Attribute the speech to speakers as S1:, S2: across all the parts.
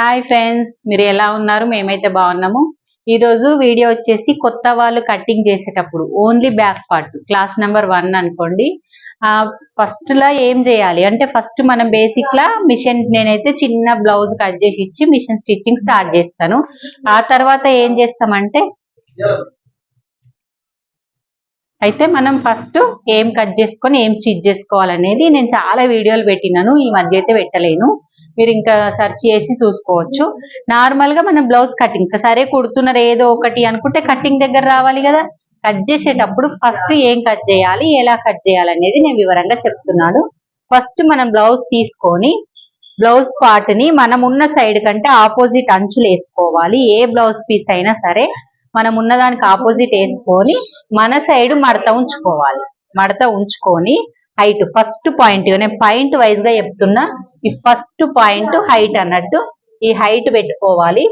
S1: Hi friends మీరు ఎలా ఉన్నారు? మేమైతే బాగున్నాము. ఈ రోజు వీడియో వచ్చేసి కొత్త వాళ్ళు కటింగ్ చేసేటప్పుడు only back part class number one అనుకోండి. ఫస్ట్లా ఫస్ట్ ఏం చేయాలి? అంటే ఫస్ట్ మనం బేసిక్లా మిషన్ నేనైతే చిన్న బ్లౌజ్ కట్ చేసి ఇచ్చి మిషన్ స్టిచ్చింగ్ స్టార్ట్ చేస్తాను. ఆ తర్వాత ఏం చేస్తామంటే అయితే మనం ఫస్ట్ ఏం కట్ చేసుకొని ఏం స్టిచ్ చేసుకోవాలనేది నేను చాలా వీడియోలు పెట్టినాను ఈ మధ్య అయితే పెట్టలేను. మీరు ఇంకా సెర్చ్ చేసి చూసుకోవచ్చు. నార్మల్గా మనం బ్లౌజ్ కటింగ్ సరే కుడుతున్నారు ఏదో ఒకటి అనుకుంటే కటింగ్ దగ్గర రావాలి కదా. కట్ చేసేటప్పుడు ఫస్ట్ ఏం కట్ చేయాలి ఎలా కట్ చేయాలి అనేది నేను వివరంగా చెప్తున్నాను. ఫస్ట్ మనం బ్లౌజ్ తీసుకొని బ్లౌజ్ పార్ట్ని మనం ఉన్న సైడ్ కంటే ఆపోజిట్ అంచులు వేసుకోవాలి. ఏ బ్లౌజ్ పీస్ అయినా సరే మనం ఉన్నదానికి ఆపోజిట్ వేసుకొని మన సైడ్ మడత ఉంచుకోవాలి. మడత ఉంచుకొని హైట్ ఫస్ట్ పాయింట్ నేను పాయింట్ వైజ్గా చెప్తున్నా. ఈ ఫస్ట్ పాయింట్ హైట్ అన్నట్టు ఈ హైట్ పెట్టుకోవాలి.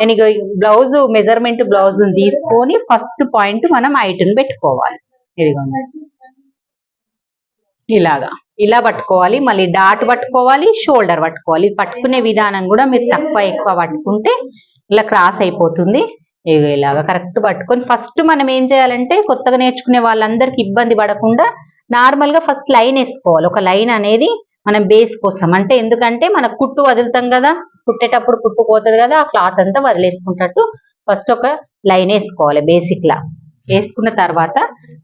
S1: నేను ఈ బ్లౌజ్ మెజర్మెంట్ బ్లౌజ్ తీసుకొని ఫస్ట్ పాయింట్ మనం హైట్ని పెట్టుకోవాలి. ఇదిగోండి. ఇలాగా. ఇలా పట్టుకోవాలి మళ్ళీ డాట్ పట్టుకోవాలి షోల్డర్ పట్టుకోవాలి. పట్టుకునే విధానం కూడా మీరు తక్కువ ఎక్కువ పట్టుకుంటే ఇలా క్రాస్ అయిపోతుంది. ఇలాగా కరెక్ట్ పట్టుకొని ఫస్ట్ మనం ఏం చేయాలంటే కొత్తగా నేర్చుకునే వాళ్ళందరికీ ఇబ్బంది పడకుండా నార్మల్గా ఫస్ట్ లైన్ వేసుకోవాలి. ఒక లైన్ అనేది మనం బేస్ కోసం. అంటే ఎందుకంటే మన కుట్టు వదులుతాం కదా కుట్టేటప్పుడు కుట్టు పోతుంది కదా ఆ క్లాత్ అంతా వదిలేసుకుంటట్టు ఫస్ట్ ఒక లైన్ వేసుకోవాలి బేసిక్ లా. వేసుకున్న తర్వాత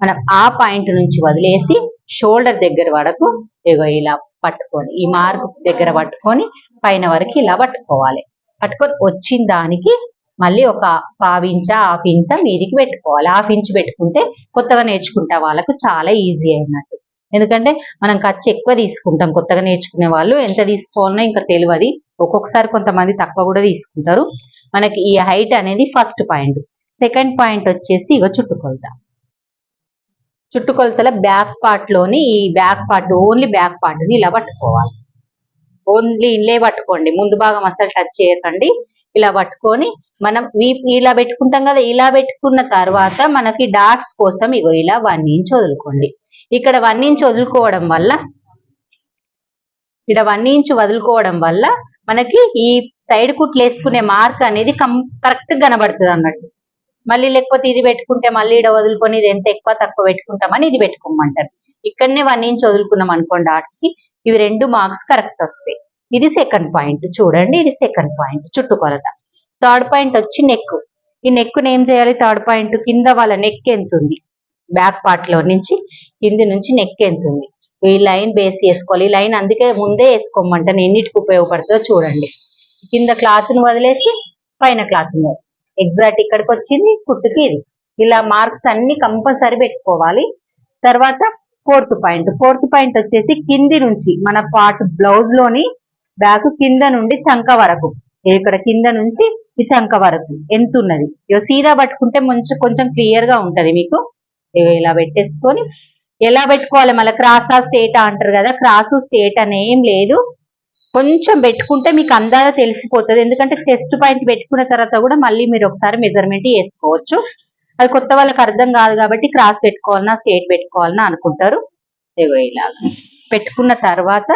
S1: మనం ఆ పాయింట్ నుంచి వదిలేసి షోల్డర్ దగ్గర వరకు ఇగో ఇలా పట్టుకొని ఈ మార్క్ దగ్గర పట్టుకొని పైన వరకు ఇలా పట్టుకోవాలి. పట్టుకొని వచ్చిన దానికి మళ్ళీ ఒక పావు ఇంచా హాఫ్ ఇంచా మీదికి పెట్టుకోవాలి. హాఫ్ ఇంచ్ పెట్టుకుంటే కొత్తగా నేర్చుకుంటే వాళ్ళకు చాలా ఈజీ అయినట్టు. ఎందుకంటే మనం ఖర్చు ఎక్కువ తీసుకుంటాం. కొత్తగా నేర్చుకునే వాళ్ళు ఎంత తీసుకోవాలన్నా ఇంకా తెలియదు. ఒక్కొక్కసారి కొంతమంది తక్కువ కూడా తీసుకుంటారు. మనకి ఈ హైట్ అనేది ఫస్ట్ పాయింట్. సెకండ్ పాయింట్ వచ్చేసి ఇగో చుట్టుకొలత. చుట్టుకొలతల బ్యాక్ పార్ట్లోని ఈ బ్యాక్ పార్ట్ ఓన్లీ బ్యాక్ పార్ట్ని ఇలా పట్టుకోవాలి. ఓన్లీ ఇల్లే పట్టుకోండి. ముందు భాగం అసలు టచ్ చేయకండి. ఇలా పట్టుకొని మనం ఇలా పెట్టుకుంటాం కదా ఇలా పెట్టుకున్న తర్వాత మనకి డాట్స్ కోసం ఇగో ఇలా వన్ ఇంచ్ వదులుకోండి. ఇక్కడ వన్ ఇంచ్ వదులుకోవడం వల్ల ఇక్కడ వన్ ఇంచ్ వదులుకోవడం వల్ల మనకి ఈ సైడ్ కుట్లు వేసుకునే మార్క్ అనేది కం కరెక్ట్ కనబడుతుంది అన్నట్టు. మళ్ళీ లేకపోతే ఇది పెట్టుకుంటే మళ్ళీ ఇక్కడ వదులుకొని ఇది ఎంత ఎక్కువ తక్కువ పెట్టుకుంటామని ఇది పెట్టుకోమంటారు. ఇక్కడనే వన్ ఇంచ్ వదులుకున్నాం అనుకోండి ఆర్ట్స్కి ఇవి రెండు మార్క్స్ కరెక్ట్ వస్తాయి. ఇది సెకండ్ పాయింట్ చూడండి ఇది సెకండ్ పాయింట్ చుట్టుకొలత. థర్డ్ పాయింట్ వచ్చి నెక్ ఈ నెక్ ఏం చేయాలి? థర్డ్ పాయింట్ కింద వాళ్ళ నెక్ ఎంత ఉంది? బ్యాక్ పార్ట్లో నుంచి కింది నుంచి నెక్ ఎంత ఉంది ఈ లైన్ బేస్ చేసుకోవాలి ఈ లైన్ అందుకే ముందే వేసుకోమంటాను ఎన్నిటికి ఉపయోగపడుతుందో చూడండి. కింద క్లాత్ను వదిలేసి పైన క్లాత్ను. ఎగ్జాక్ట్ ఇక్కడికి వచ్చింది కుట్టుకి ఇది. ఇలా మార్క్స్ అన్ని కంపల్సరీ పెట్టుకోవాలి. తర్వాత ఫోర్త్ పాయింట్ ఫోర్త్ పాయింట్ వచ్చేసి కింది నుంచి మన పార్ట్ బ్లౌజ్లోని బ్యాక్ కింద నుండి చంక వరకు. ఇక్కడ కింద నుంచి ఈ చంక వరకు. ఎంత ఉన్నది? ఇగో సీదా పట్టుకుంటే మంచి కొంచెం క్లియర్గా ఉంటది మీకు. ఇలా పెట్టేసుకొని ఎలా పెట్టుకోవాలి? మళ్ళీ క్రాసా స్టేటా అంటారు కదా క్రాసు స్టేట్ అని ఏం లేదు. కొంచెం పెట్టుకుంటే మీకు అందాగా తెలిసిపోతుంది. ఎందుకంటే టెస్ట్ పాయింట్ పెట్టుకున్న తర్వాత కూడా మళ్ళీ మీరు ఒకసారి మెజర్మెంట్ చేసుకోవచ్చు. అది కొత్త వాళ్ళకి అర్థం కాదు కాబట్టి క్రాస్ పెట్టుకోవాలన్నా స్టేట్ పెట్టుకోవాలన్నా అనుకుంటారు. ఇగో ఇలాగా పెట్టుకున్న తర్వాత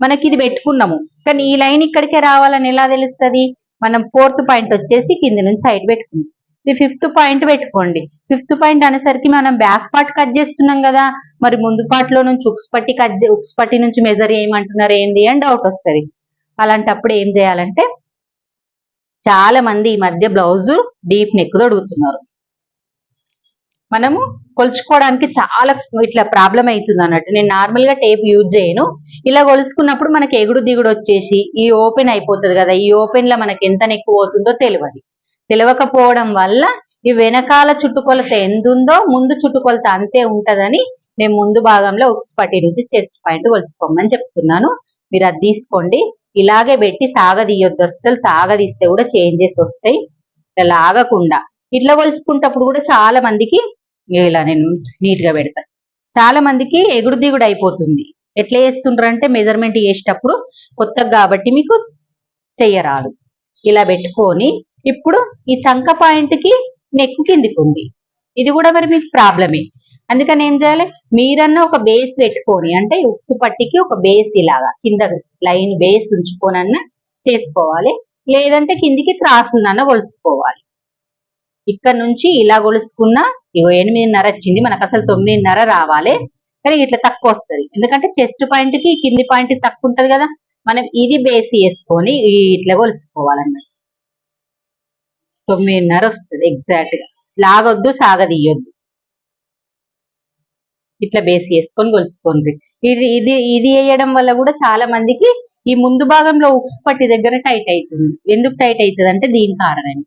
S1: మనకి ఇది పెట్టుకున్నాము. కానీ ఈ లైన్ ఇక్కడికే రావాలని ఎలా తెలుస్తుంది? మనం ఫోర్త్ పాయింట్ వచ్చేసి కింది నుంచి సైడ్ పెట్టుకుందాం. ఇది ఫిఫ్త్ పాయింట్ పెట్టుకోండి. ఫిఫ్త్ పాయింట్ అనేసరికి మనం బ్యాక్ పార్ట్ కట్ చేస్తున్నాం కదా. మరి ముందు part లో నుంచి ఉక్స్ పట్టి కట్ ఉక్స్ పట్టి నుంచి మెజర్ చేయమంటున్నారు ఏంది అని డౌట్ వస్తుంది. అలాంటప్పుడు ఏం చేయాలంటే చాలా మంది ఈ మధ్య బ్లౌజ్ డీప్ నెక్ అడుగుతున్నారు. మనము కొలుచుకోవడానికి చాలా ఇట్లా ప్రాబ్లం అవుతుంది అన్నట్టు. నేను నార్మల్గా టేప్ యూజ్ చేయను. ఇలా కొలుసుకున్నప్పుడు మనకి ఎగుడు దిగుడు వచ్చేసి ఈ ఓపెన్ అయిపోతుంది కదా. ఈ ఓపెన్లో మనకి ఎంత నెక్కు పోతుందో తెలియదు. తెలియకపోవడం వల్ల ఈ వెనకాల చుట్టుకొలత ఎందుందో ముందు చుట్టుకొలత అంతే ఉంటదని నేను ముందు భాగంలో ఉక్స్ పట్టి నుంచి చెస్ట్ పాయింట్ కొలుసుకోమని చెప్తున్నాను. మీరు అది తీసుకోండి. ఇలాగే పెట్టి సాగదీయొద్దు. అస్సలు సాగదీస్తే కూడా చేంజెస్ వస్తాయి. ఇట్లా లాగకుండా. ఇట్లా కొలుసుకుంటప్పుడు కూడా చాలా మందికి ఇలా నేను నీట్గా చాలా మందికి ఎగుడు దిగుడు అయిపోతుంది. ఎట్లా చేస్తుండ్రు అంటే మెజర్మెంట్ చేసేటప్పుడు కొత్తగా కాబట్టి మీకు చెయ్యరాదు. ఇలా పెట్టుకొని ఇప్పుడు ఈ చంక పాయింట్కి నెక్ కిందికి ఉంది. ఇది కూడా మరి మీకు ప్రాబ్లమే అందుకని ఏం చేయాలి? మీరన్నా ఒక బేస్ పెట్టుకొని అంటే ఉప్స్ పట్టికి ఒక బేస్ ఇలాగా కింద లైన్ బేస్ ఉంచుకొని అన్న చేసుకోవాలి. లేదంటే కిందికి క్రాస్ ఉందన్న కొలుసుకోవాలి ఇక్కడ నుంచి ఇలా కొలుసుకున్నా ఇగో ఎనిమిదిన్నర వచ్చింది మనకు అసలు తొమ్మిదిన్నర రావాలి. కానీ ఇట్లా తక్కువ వస్తుంది. ఎందుకంటే చెస్ట్ పాయింట్కి కింది పాయింట్ తక్కువ ఉంటది కదా. మనం ఇది బేస్ చేసుకొని ఇట్లా కొలుసుకోవాలన్నమాట తొమ్మిదిన్నర వస్తుంది ఎగ్జాక్ట్గా. లాగొద్దు సాగదీయొద్దు. ఇట్లా బేస్ చేసుకొని కొలుసుకోండి ఇది ఇది ఇది వేయడం వల్ల కూడా చాలా మందికి ఈ ముందు భాగంలో ఉక్స్ పట్టి దగ్గర టైట్ అవుతుంది. ఎందుకు టైట్ అవుతుంది అంటే దీని కారణం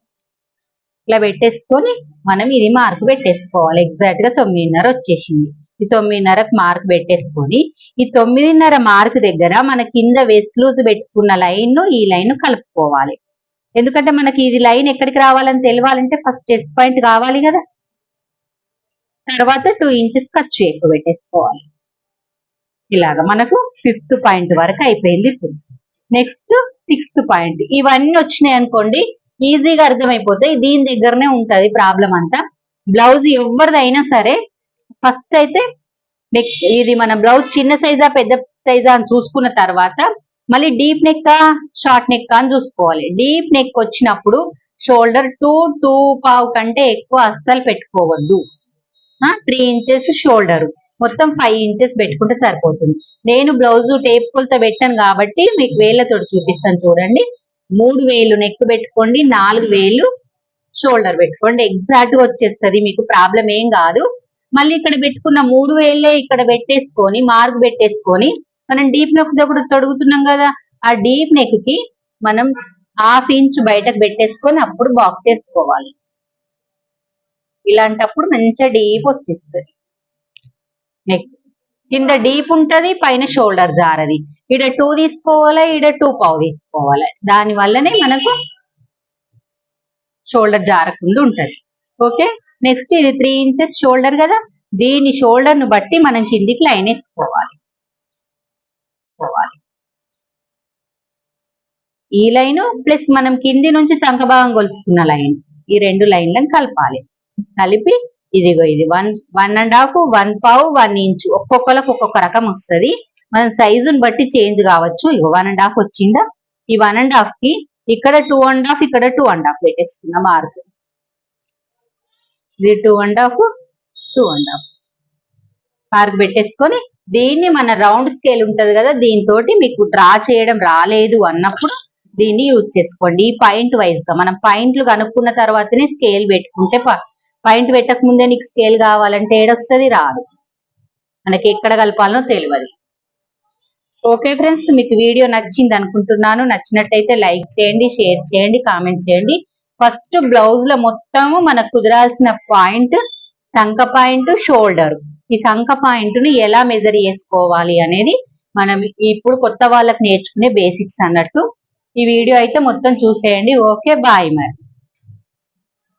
S1: ఇట్లా పెట్టేసుకొని మనం ఇది మార్క్ పెట్టేసుకోవాలి. ఎగ్జాక్ట్గా తొమ్మిదిన్నర వచ్చేసింది. ఈ తొమ్మిదిన్నరకు మార్క్ పెట్టేసుకొని ఈ తొమ్మిదిన్నర మార్క్ దగ్గర మన కింద వెస్ట్ లూజ్ పెట్టుకున్న లైన్ ఈ లైన్ కలుపుకోవాలి. ఎందుకంటే మనకి ఇది లైన్ ఎక్కడికి రావాలని తెలియాలంటే ఫస్ట్ చెస్ట్ పాయింట్ కావాలి కదా. తర్వాత టూ ఇంచెస్ ఖర్చు ఎక్కువ పెట్టేసుకోవాలి. ఇలాగ మనకు ఫిఫ్త్ పాయింట్ వరకు అయిపోయింది ఇప్పుడు. Next sixth point. ఇవన్నీ వచ్చినాయి అనుకోండి ఈజీగా అర్థమైపోతాయి దీని దగ్గరనే ఉంటుంది ప్రాబ్లం అంతా. బ్లౌజ్ ఎవరిదైనా సరే ఫస్ట్ అయితే నెక్స్ట్ ఇది మన బ్లౌజ్ చిన్న సైజా పెద్ద సైజా అని చూసుకున్న తర్వాత మళ్ళీ డీప్ నెక్ షార్ట్ నెక్ అని చూసుకోవాలి. డీప్ నెక్ వచ్చినప్పుడు షోల్డర్ టూ టూ పావు కంటే ఎక్కువ అస్సలు పెట్టుకోవద్దు. త్రీ ఇంచెస్ షోల్డర్ మొత్తం ఫైవ్ ఇంచెస్ పెట్టుకుంటే సరిపోతుంది. నేను బ్లౌజ్ టేప్ కొలత పెట్టాను కాబట్టి మీకు వేళ్ళతో చూపిస్తాను చూడండి. మూడు వేలు నెక్ పెట్టుకోండి నాలుగు వేలు షోల్డర్ పెట్టుకోండి. ఎగ్జాక్ట్గా వచ్చేస్తుంది మీకు ప్రాబ్లం ఏం కాదు. మళ్ళీ ఇక్కడ పెట్టుకున్న మూడు వేలే ఇక్కడ పెట్టేసుకొని మార్క్ పెట్టేసుకొని మనం డీప్ నెక్ దగ్గర తొడుగుతున్నాం కదా ఆ డీప్ నెక్కి మనం హాఫ్ ఇంచ్ బయటకు పెట్టేసుకొని అప్పుడు బాక్స్ వేసుకోవాలి ఇలాంటప్పుడు మంచిగా డీప్ వచ్చేస్తుంది. నెక్ కింద డీప్ ఉంటది పైన షోల్డర్ జారది. ఈడ టూ తీసుకోవాలి ఈడ టూ పావు తీసుకోవాలి? దాని వల్లనే మనకు షోల్డర్ జారకుండా ఉంటది. ఓకే నెక్స్ట్ ఇది త్రీ ఇంచెస్ షోల్డర్ కదా. దీని షోల్డర్ను బట్టి మనం కిందికి లైన్ వేసుకోవాలి. వేసుకోవాలి. ఈ లైన్ ప్లస్ మనం కింది నుంచి చంక భాగం కొలుసుకున్న లైన్. ఈ రెండు లైన్లను కలపాలి. కలిపి ఇదిగో ఇది one one and half one పావు వన్ ఇంచ్ ఒక్కొక్కరికి ఒక్కొక్క రకం వస్తుంది. మనం సైజుని బట్టి చేంజ్ కావచ్చు. ఇగో వన్ అండ్ హాఫ్ వచ్చిందా? ఈ వన్ అండ్ హాఫ్కి ఇక్కడ టూ అండ్ హాఫ్ ఇక్కడ టూ అండ్ హాఫ్ పెట్టేసుకున్నా మార్క్ ఇది two and half two and half. Mark పెట్టేసుకొని దీన్ని మన రౌండ్ స్కేల్ ఉంటది కదా దీంతో మీకు డ్రా చేయడం రాలేదు అన్నప్పుడు దీన్ని యూజ్ చేసుకోండి. ఈ పాయింట్ వైజ్గా మనం పాయింట్లు కనుక్కున్న తర్వాతనే స్కేల్ పెట్టుకుంటే పాయింట్ పెట్టక ముందే నీకు స్కేల్ కావాలంటే ఏడొస్తుంది? రాదు. మనకి ఎక్కడ కలపాలనో తెలియదు ఓకే ఫ్రెండ్స్ మీకు వీడియో నచ్చింది అనుకుంటున్నాను. నచ్చినట్టయితే లైక్ చేయండి షేర్ చేయండి కామెంట్ చేయండి. ఫస్ట్ బ్లౌజ్లో మొత్తము మనకు కుదరాల్సిన పాయింట్ సంక పాయింట్ షోల్డర్. ఈ సంక పాయింట్ని ఎలా మెజర్ చేసుకోవాలి అనేది మనం ఇప్పుడు కొత్త వాళ్ళకి నేర్చుకునే బేసిక్స్ అన్నట్టు. ఈ వీడియో అయితే మొత్తం చూసేయండి. ఓకే బాయ్ మరి.